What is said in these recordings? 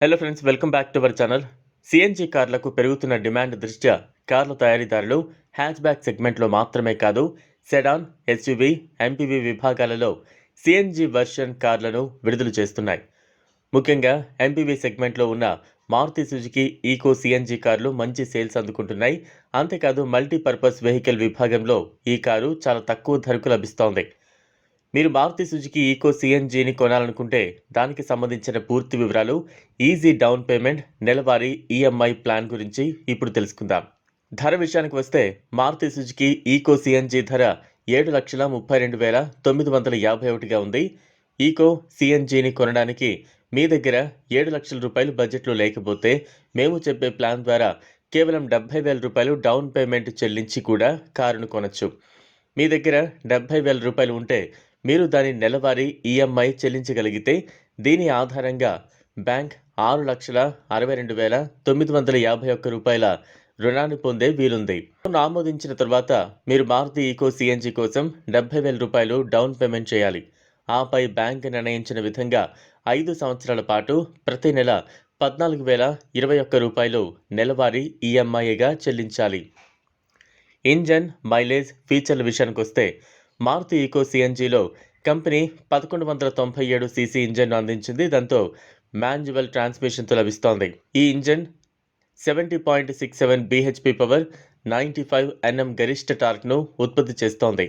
Hello friends welcome back to our channel CNG కార్లకు పెరుగుతున్న demand దృష్ట్యా కార్ల తయారీదారులు హ్యాచ్ బ్యాక్ సెగ్మెంట్లో మాత్రమే కాదు సెడాన్ ఎస్యువి ఎంపీవీ విభాగాలలో సిఎన్జి వర్షన్ కార్లను విడుదల చేస్తున్నాయి. ముఖ్యంగా ఎంపీవీ సెగ్మెంట్లో ఉన్న మారుతి సుజుకి ఈకో సిఎన్జి కార్లు మంచి సేల్స్ అందుకుంటున్నాయి. అంతేకాదు మల్టీపర్పస్ వెహికల్ విభాగంలో ఈ కారు చాలా తక్కువ ధరకు లభిస్తోంది. మీరు మారుతి సుజుకి ఈకో సిఎన్జిని కొనాలనుకుంటే దానికి సంబంధించిన పూర్తి వివరాలు ఈజీ డౌన్ పేమెంట్ నెలవారీ ఈఎంఐ ప్లాన్ గురించి ఇప్పుడు తెలుసుకుందాం. ధర విషయానికి వస్తే మారుతి సుజుకి ఈకో సిఎన్జి ధర ఏడు లక్షల ముప్పై రెండు వేల తొమ్మిది వందల యాభై ఒకటిగా ఉంది. ఈకో సిఎన్జిని కొనడానికి మీ దగ్గర ఏడు లక్షల రూపాయలు బడ్జెట్లో లేకపోతే మేము చెప్పే ప్లాన్ ద్వారా కేవలం డెబ్బై వేల రూపాయలు డౌన్ పేమెంట్ చెల్లించి కూడా కారును కొనచ్చు. మీ దగ్గర డెబ్బై వేల రూపాయలు ఉంటే మీరు దాని నెలవారీ ఈఎంఐ చెల్లించగలిగితే దీని ఆధారంగా బ్యాంక్ ఆరు లక్షల అరవై రెండు వేల తొమ్మిది వందల యాభై ఒక్క రూపాయల రుణాన్ని పొందే వీలుంది. ఆమోదించిన తర్వాత మీరు మారుతి ఈకో సిఎన్జి కోసం డెబ్బై వేల రూపాయలు డౌన్ పేమెంట్ చేయాలి. ఆపై బ్యాంక్ నిర్ణయించిన విధంగా ఐదు సంవత్సరాల పాటు ప్రతి నెల పద్నాలుగు వేల ఇరవై ఒక్క రూపాయలు నెలవారీ ఈఎంఐగా చెల్లించాలి. ఇంజన్ మైలేజ్ ఫీచర్ల విషయానికి వస్తే మారుతి ఈకో సిఎన్జిలో కంపెనీ పదకొండు వందల తొంభై ఏడు సీసీ ఇంజన్ అందించింది. దాంతో మాన్యువల్ ట్రాన్స్మిషన్తో లభిస్తోంది. ఈ engine seventy point six seven BHP power ninety five NM గరిష్ట టార్క్ను ఉత్పత్తి చేస్తోంది.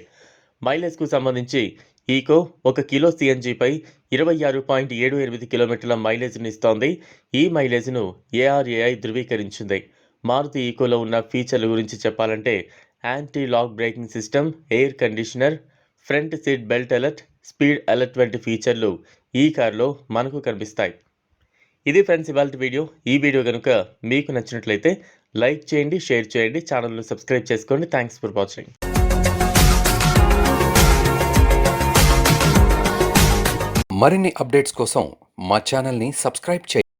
మైలేజ్కు సంబంధించి ఈకో ఒక కిలో సిఎన్జిపై ఇరవై ఆరు పాయింట్ ఏడు ఎనిమిది కిలోమీటర్ల మైలేజ్ను ఇస్తోంది. ఈ మైలేజ్ను ఏఆర్ఏఐ ధృవీకరించింది. మారుతి ఈకోలో ఉన్న ఫీచర్ల గురించి చెప్పాలంటే anti lock braking system air conditioner front seat belt alert speed alert వంటి ఫీచర్లు ఈ కార్లో మనకు కనిపిస్తాయి. ఇది ఫ్రెండ్స్ ఇవాళ వీడియో ఈ వీడియో కనుక మీకు నచ్చినట్లయితే లైక్ చేయండి షేర్ చేయండి ఛానల్ను సబ్స్క్రైబ్ చేసుకోండి. థ్యాంక్స్ ఫర్ వాచింగ్ మరిన్ని అప్డేట్స్ కోసం మా ఛానల్ని సబ్స్క్రైబ్ చేయండి.